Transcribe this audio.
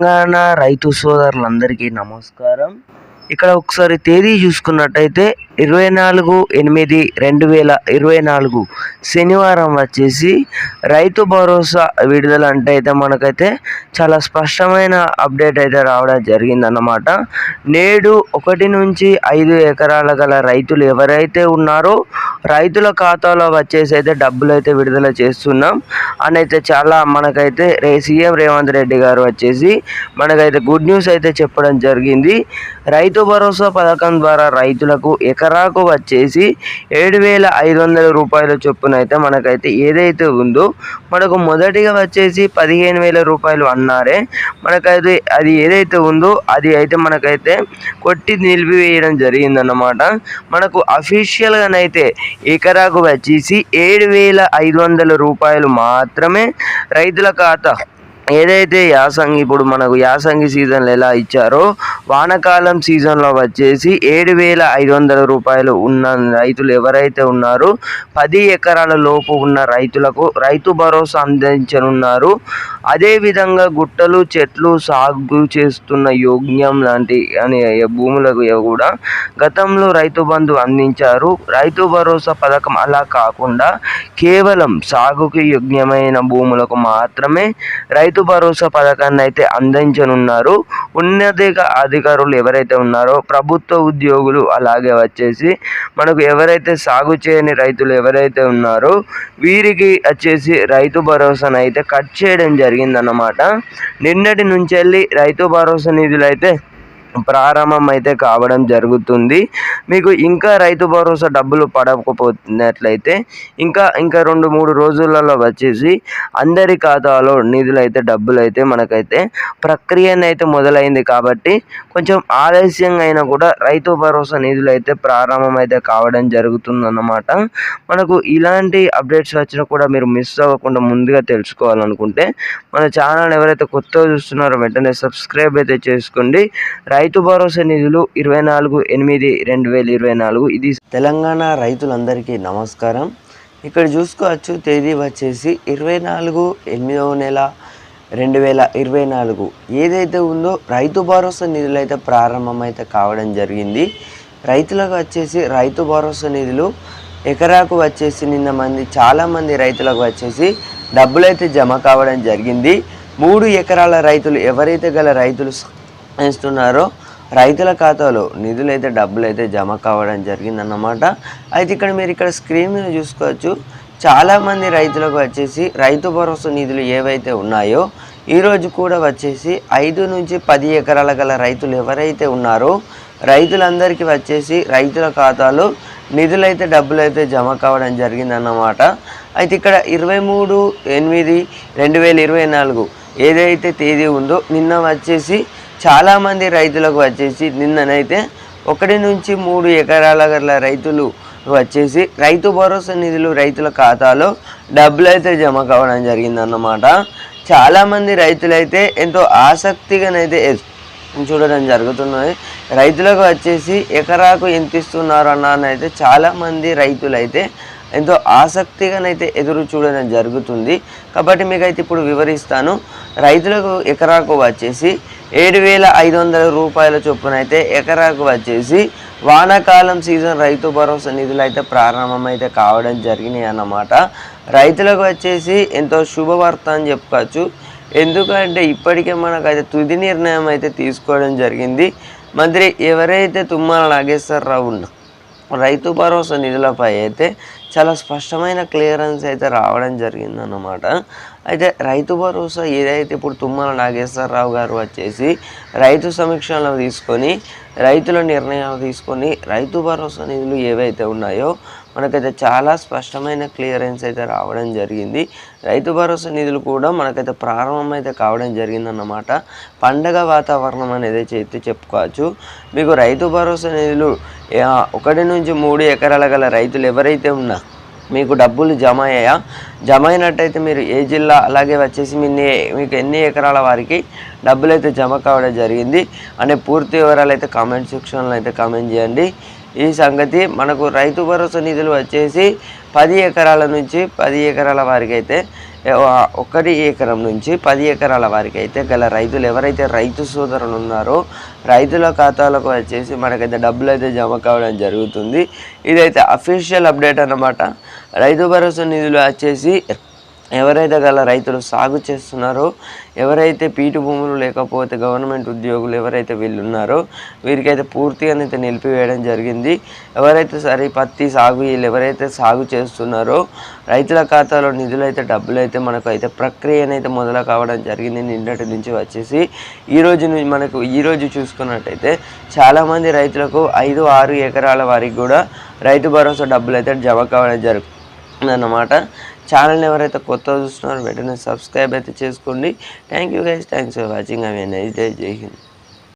తెలంగాణ రైతు సోదరులందరికీ నమస్కారం. ఇక్కడ ఒకసారి తేదీ చూసుకున్నట్టయితే ఇరవై నాలుగు ఎనిమిది రెండు వేల ఇరవై నాలుగు శనివారం వచ్చేసి రైతు భరోసా విడుదల అంటే అయితే మనకైతే చాలా స్పష్టమైన అప్డేట్ అయితే రావడం జరిగిందన్నమాట. నేడు ఒకటి నుంచి ఐదు ఎకరాల గల రైతులు ఎవరైతే ఉన్నారో రైతుల ఖాతాలో వచ్చేసి అయితే డబ్బులు అయితే విడుదల చేస్తున్నాం. అని అయితే చాలా మనకైతే రే సీఎం రేవంత్ రెడ్డి గారు వచ్చేసి మనకైతే గుడ్ న్యూస్ అయితే చెప్పడం జరిగింది. రైతు భరోసా పథకం ద్వారా రైతులకు ఎకరాకు వచ్చేసి ఏడు వేల ఐదు వందల రూపాయల చొప్పున అయితే మనకైతే ఏదైతే ఉందో మనకు మొదటిగా వచ్చేసి పదిహేను వేల రూపాయలు అన్నారే మనకైతే అది ఏదైతే ఉందో అది అయితే మనకైతే కొట్టి నిలిపివేయడం జరిగిందన్నమాట. మనకు అఫీషియల్గానైతే ఎకరాకు వచ్చేసి ఏడు వేల ఐదు వందల రూపాయలు మాత్రమే రైతుల ఖాతా. ఏదైతే యాసంగి ఇప్పుడు మనకు యాసంగి సీజన్లో ఎలా ఇచ్చారో వానకాలం సీజన్లో వచ్చేసి ఏడు వేల ఐదు వందల రూపాయలు ఉన్న రైతులు ఎవరైతే ఉన్నారో పది ఎకరాల లోపు ఉన్న రైతులకు రైతు భరోసా అందించనున్నారు. అదేవిధంగా గుట్టలు చెట్లు సాగు చేస్తున్న యోగ్యం లాంటి అనే భూములకు కూడా గతంలో రైతు బంధు అందించారు. రైతు భరోసా పథకం అలా కాకుండా కేవలం సాగుకి యోగ్యమైన భూములకు మాత్రమే రైతు రైతు భరోసా పథకాన్ని అయితే అందించనున్నారు. ఉన్నత అధికారులు ఎవరైతే ఉన్నారో ప్రభుత్వ ఉద్యోగులు అలాగే వచ్చేసి మనకు ఎవరైతే సాగు చేయని రైతులు ఎవరైతే ఉన్నారో వీరికి వచ్చేసి రైతు భరోసాను అయితే కట్ చేయడం జరిగిందన్నమాట. నిన్నటి నుంచి వెళ్ళి రైతు భరోసా నిధులు అయితే ప్రారంభం అయితే కావడం జరుగుతుంది. మీకు ఇంకా రైతు భరోసా డబ్బులు పడకపోతున్నట్లయితే ఇంకా ఇంకా రెండు మూడు రోజులలో వచ్చేసి అందరి ఖాతాలో నిధులు అయితే డబ్బులు అయితే మనకైతే ప్రక్రియను అయితే మొదలైంది కాబట్టి కొంచెం ఆలస్యంగా అయినా కూడా రైతు భరోసా నిధులు అయితే ప్రారంభం అయితే కావడం జరుగుతుందన్నమాట. మనకు ఇలాంటి అప్డేట్స్ వచ్చినా కూడా మీరు మిస్ అవ్వకుండా ముందుగా తెలుసుకోవాలనుకుంటే మన ఛానల్ ఎవరైతే కొత్తగా చూస్తున్నారో వెంటనే సబ్స్క్రైబ్ అయితే చేసుకోండి. రై రైతు భరోసా నిధులు ఇరవై నాలుగు ఎనిమిది రెండు వేల ఇరవై నాలుగు. ఇది తెలంగాణ రైతులందరికీ నమస్కారం. ఇక్కడ చూసుకోవచ్చు తేదీ వచ్చేసి ఇరవై నాలుగు ఎనిమిదవ నెల రెండు వేల ఇరవై నాలుగు. ఏదైతే ఉందో రైతు భరోసా నిధులు అయితే ప్రారంభమైతే కావడం జరిగింది. రైతులకు వచ్చేసి రైతు భరోసా నిధులు ఎకరాకు వచ్చేసి నిన్న మంది చాలామంది రైతులకు వచ్చేసి డబ్బులు అయితే జమ కావడం జరిగింది. మూడు ఎకరాల రైతులు ఎవరైతే గల రైతులు ఇస్తున్నారో రైతుల ఖాతాలో నిధులు అయితే డబ్బులు అయితే జమ కావడం జరిగిందన్నమాట. అయితే ఇక్కడ మీరు ఇక్కడ స్క్రీన్ మీద చూసుకోవచ్చు చాలామంది రైతులకు వచ్చేసి రైతు భరోసా నిధులు ఏవైతే ఉన్నాయో ఈరోజు కూడా వచ్చేసి ఐదు నుంచి పది ఎకరాల గల రైతులు ఎవరైతే ఉన్నారో రైతులందరికీ వచ్చేసి రైతుల ఖాతాలో నిధులైతే డబ్బులు అయితే జమ కావడం జరిగిందన్నమాట. అయితే ఇక్కడ ఇరవై మూడు ఎనిమిది రెండు వేల ఇరవై నాలుగు ఏదైతే తేదీ ఉందో నిన్న వచ్చేసి చాలామంది రైతులకు వచ్చేసి నిన్ననైతే ఒకటి నుంచి మూడు ఎకరాల గల రైతులు వచ్చేసి రైతు భరోసా నిధులు రైతుల ఖాతాలో డబ్బులు అయితే జమ కావడం జరిగిందన్నమాట. చాలామంది రైతులైతే ఎంతో ఆసక్తిగానైతే చూడడం జరుగుతున్నది. రైతులకు వచ్చేసి ఎకరాకు ఎంత ఇస్తున్నారు అన్న అయితే చాలామంది రైతులైతే ఎంతో ఆసక్తిగానైతే ఎదురు చూడడం జరుగుతుంది. కాబట్టి మీకైతే ఇప్పుడు వివరిస్తాను. రైతులకు ఎకరాకు వచ్చేసి ఏడు వేల ఐదు వందల రూపాయల చొప్పున అయితే ఎకరాకు వచ్చేసి వానాకాలం సీజన్ రైతు భరోసా నిధులు అయితే ప్రారంభమైతే కావడం జరిగినాయి అన్నమాట. రైతులకు వచ్చేసి ఎంతో శుభవార్త అని చెప్పుకోవచ్చు ఎందుకంటే ఇప్పటికే మనకైతే తుది నిర్ణయం అయితే తీసుకోవడం జరిగింది. మంత్రి ఎవరైతే తుమ్మల నాగేశ్వరరావు ఉన్న రైతు భరోసా నిధులపై అయితే చాలా స్పష్టమైన క్లియరెన్స్ అయితే రావడం జరిగిందన్నమాట. అయితే రైతు భరోసా ఏదైతే ఇప్పుడు తుమ్మల నాగేశ్వరరావు గారు వచ్చేసి రైతు సమీక్షలో తీసుకొని రైతుల నిర్ణయాలు తీసుకొని రైతు భరోసా నిధులు ఏవైతే ఉన్నాయో మనకైతే చాలా స్పష్టమైన క్లియరెన్స్ అయితే రావడం జరిగింది. రైతు భరోసా నిధులు కూడా మనకైతే ప్రారంభం అయితే కావడం జరిగిందన్నమాట. పండగ వాతావరణం అనేది అయితే చెప్పుకోవచ్చు. మీకు రైతు భరోసా నిధులు ఒకటి నుంచి మూడు ఎకరాల గల రైతులు ఎవరైతే ఉన్నా మీకు డబ్బులు జమ అయ్యాయా జమ అయినట్టయితే మీరు ఏ జిల్లా అలాగే వచ్చేసి మీ మీకు ఎన్ని ఎకరాల వారికి డబ్బులు అయితే జమ కావడం జరిగింది? అనే పూర్తి వివరాలు అయితే కామెంట్ సెక్షన్లో అయితే కామెంట్ చేయండి. ఈ సంగతి మనకు రైతు భరోసా నిధులు వచ్చేసి పది ఎకరాల నుంచి పది ఎకరాల వారికి అయితే ఒకటి ఎకరం నుంచి పది ఎకరాల వారికి అయితే గల రైతులు ఎవరైతే రైతు సోదరులు ఉన్నారో రైతుల ఖాతాలకు వచ్చేసి మనకైతే డబ్బులు అయితే జమ కావడం జరుగుతుంది. ఇదైతే అఫీషియల్ అప్డేట్ అన్నమాట. రైతు భరోసా నిధులు వచ్చేసి ఎవరైతే గల రైతులు సాగు చేస్తున్నారో ఎవరైతే పీటు భూములు లేకపోతే గవర్నమెంట్ ఉద్యోగులు ఎవరైతే వీళ్ళు ఉన్నారో వీరికైతే అయితే నిలిపివేయడం జరిగింది. ఎవరైతే సరే పత్తి సాగు వీళ్ళు ఎవరైతే సాగు చేస్తున్నారో రైతుల ఖాతాలో నిధులు అయితే డబ్బులు అయితే మనకు అయితే ప్రక్రియనైతే మొదలు కావడం జరిగింది నిన్నటి నుంచి వచ్చేసి. ఈరోజు మనకు ఈరోజు చూసుకున్నట్టయితే చాలామంది రైతులకు ఐదు ఆరు ఎకరాల వారికి కూడా రైతు భరోసా డబ్బులు అయితే జమ కావడం జరుగుతుంది అన్నమాట ఛానల్ని ఎవరైతే కొత్త చూస్తున్నారో వెంటనే సబ్స్క్రైబ్ అయితే చేసుకోండి. Thank you guys thanks for watching have a nice day Jai Hind